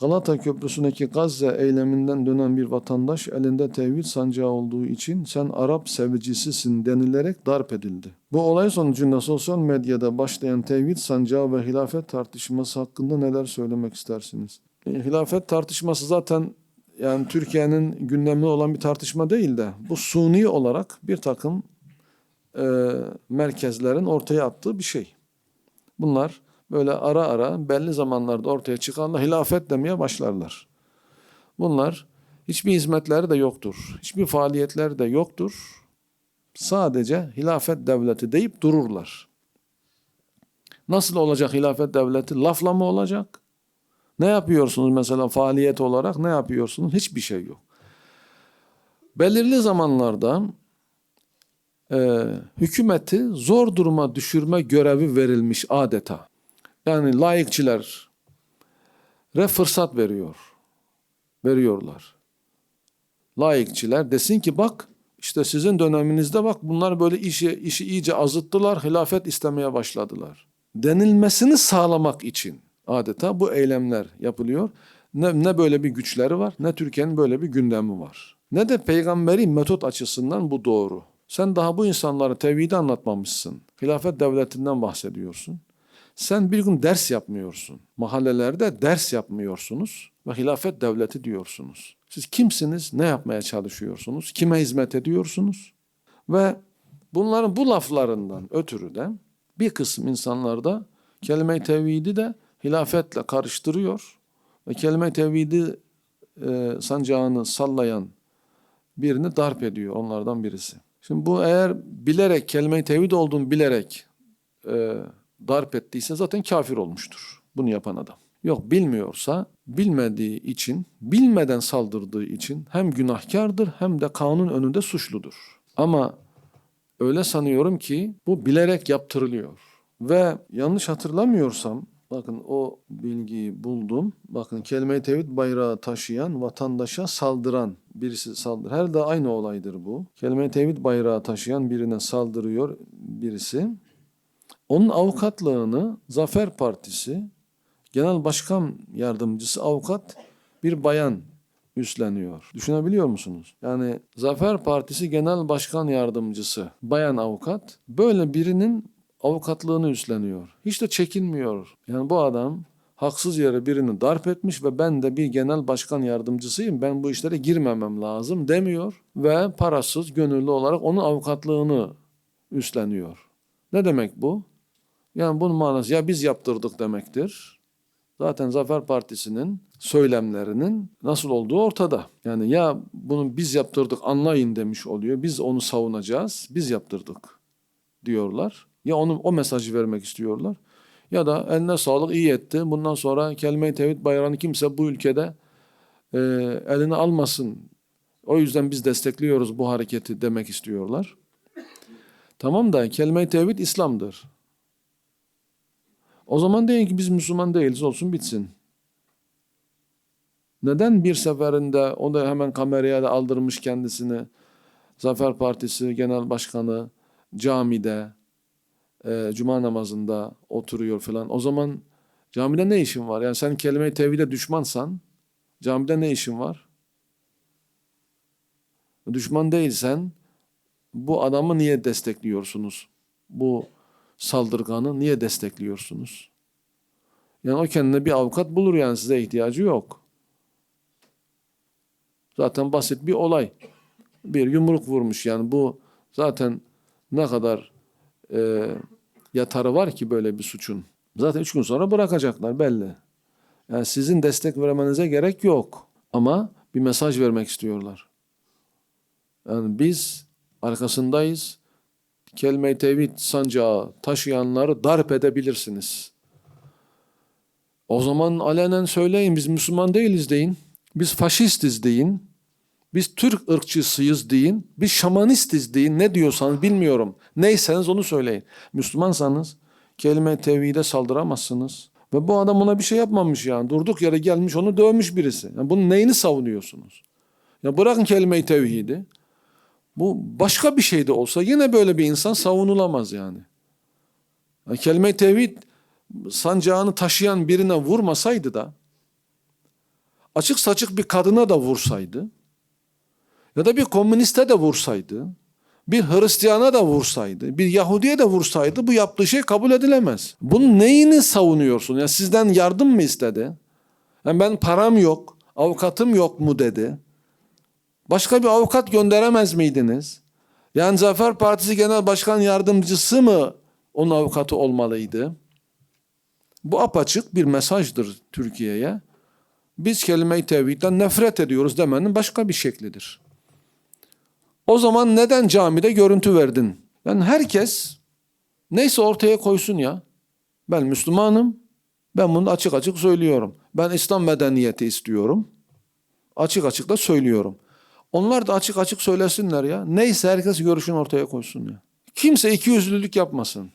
Galata Köprüsü'ndeki Gazze eyleminden dönen bir vatandaş elinde tevhid sancağı olduğu için sen Arap sevicisisin denilerek darp edildi. Bu olay sonucunda sosyal medyada başlayan tevhid sancağı ve hilafet tartışması hakkında neler söylemek istersiniz? E, hilafet tartışması zaten yani Türkiye'nin gündeminde olan bir tartışma değil de bu suni olarak bir takım e, merkezlerin ortaya attığı bir şey. Bunlar böyle ara ara belli zamanlarda ortaya çıkarlar, hilafet demeye başlarlar. Bunlar hiçbir hizmetleri de yoktur. Hiçbir faaliyetleri de yoktur. Sadece hilafet devleti deyip dururlar. Nasıl olacak hilafet devleti? Lafla mı olacak? Ne yapıyorsunuz mesela faaliyet olarak? Ne yapıyorsunuz? Hiçbir şey yok. Belirli zamanlarda e, hükümeti zor duruma düşürme görevi verilmiş adeta. Yani layıkçiler re fırsat veriyor. Veriyorlar. Layıkçiler desin ki bak işte sizin döneminizde bak bunlar böyle işi, işi iyice azıttılar, hilafet istemeye başladılar. Denilmesini sağlamak için adeta bu eylemler yapılıyor. Ne, ne böyle bir güçleri var ne Türkiye'nin böyle bir gündemi var. Ne de peygamberi metot açısından bu doğru. Sen daha bu insanlara tevhidi anlatmamışsın. Hilafet devletinden bahsediyorsun. Sen bir gün ders yapmıyorsun. Mahallelerde ders yapmıyorsunuz ve hilafet devleti diyorsunuz. Siz kimsiniz? Ne yapmaya çalışıyorsunuz? Kime hizmet ediyorsunuz? Ve bunların bu laflarından ötürü de bir kısım insanlar da kelime-i tevhidi de hilafetle karıştırıyor ve kelime-i tevhidi e, sancağını sallayan birini darp ediyor onlardan birisi. Şimdi bu eğer bilerek kelime-i tevhid olduğunu bilerek e, darp ettiyse zaten kafir olmuştur bunu yapan adam. Yok bilmiyorsa bilmediği için, bilmeden saldırdığı için hem günahkardır hem de kanun önünde suçludur. Ama öyle sanıyorum ki bu bilerek yaptırılıyor. Ve yanlış hatırlamıyorsam bakın o bilgiyi buldum. Bakın kelime-i tevhid bayrağı taşıyan vatandaşa saldıran birisi saldır. Her aynı olaydır bu. Kelime-i tevhid bayrağı taşıyan birine saldırıyor birisi. Onun avukatlığını Zafer Partisi Genel Başkan Yardımcısı avukat bir bayan üstleniyor. Düşünebiliyor musunuz? Yani Zafer Partisi Genel Başkan Yardımcısı bayan avukat böyle birinin avukatlığını üstleniyor. Hiç de çekinmiyor. Yani bu adam haksız yere birini darp etmiş ve ben de bir genel başkan yardımcısıyım. Ben bu işlere girmemem lazım demiyor ve parasız, gönüllü olarak onun avukatlığını üstleniyor. Ne demek bu? Yani bunun manası ya biz yaptırdık demektir. Zaten Zafer Partisi'nin söylemlerinin nasıl olduğu ortada. Yani ya bunu biz yaptırdık anlayın demiş oluyor. Biz onu savunacağız. Biz yaptırdık diyorlar. Ya onu o mesajı vermek istiyorlar. Ya da eline sağlık iyi etti. Bundan sonra kelime-i tevhid bayrağını kimse bu ülkede e, eline almasın. O yüzden biz destekliyoruz bu hareketi demek istiyorlar. Tamam da kelime-i tevhid İslam'dır. O zaman deyin ki biz Müslüman değiliz olsun bitsin. Neden bir seferinde o da hemen kameraya da aldırmış kendisini Zafer Partisi Genel Başkanı camide e, cuma namazında oturuyor falan. O zaman camide ne işin var? Yani sen kelime-i tevhide düşmansan camide ne işin var? Düşman değilsen bu adamı niye destekliyorsunuz? Bu saldırganı niye destekliyorsunuz? Yani o kendine bir avukat bulur yani size ihtiyacı yok. Zaten basit bir olay. Bir yumruk vurmuş yani bu zaten ne kadar e, yatarı var ki böyle bir suçun. Zaten üç gün sonra bırakacaklar belli. Yani sizin destek vermenize gerek yok. Ama bir mesaj vermek istiyorlar. Yani biz arkasındayız. Kelime-i tevhid sancağı taşıyanları darp edebilirsiniz. O zaman alenen söyleyin biz Müslüman değiliz deyin. Biz faşistiz deyin. Biz Türk ırkçısıyız deyin. Biz şamanistiz deyin. Ne diyorsanız bilmiyorum. Neyseniz onu söyleyin. Müslümansanız kelime-i tevhide saldıramazsınız. Ve bu adam ona bir şey yapmamış yani. Durduk yere gelmiş onu dövmüş birisi. Yani bunun neyini savunuyorsunuz? Ya bırakın kelime-i tevhidi. Bu başka bir şey de olsa yine böyle bir insan savunulamaz yani. yani kelime-i tevhid sancağını taşıyan birine vurmasaydı da açık saçık bir kadına da vursaydı ya da bir komüniste de vursaydı, bir Hristiyana da vursaydı, bir Yahudiye de vursaydı bu yaptığı şey kabul edilemez. Bunun neyini savunuyorsun? Ya sizden yardım mı istedi? Yani ben param yok, avukatım yok mu dedi. Başka bir avukat gönderemez miydiniz? Yani Zafer Partisi Genel Başkan Yardımcısı mı onun avukatı olmalıydı? Bu apaçık bir mesajdır Türkiye'ye. Biz kelime-i tevhidden nefret ediyoruz demenin başka bir şeklidir. O zaman neden camide görüntü verdin? Yani herkes neyse ortaya koysun ya. Ben Müslümanım. Ben bunu açık açık söylüyorum. Ben İslam medeniyeti istiyorum. Açık açık da söylüyorum. Onlar da açık açık söylesinler ya. Neyse herkes görüşünü ortaya koysun ya. Kimse ikiyüzlülük yapmasın.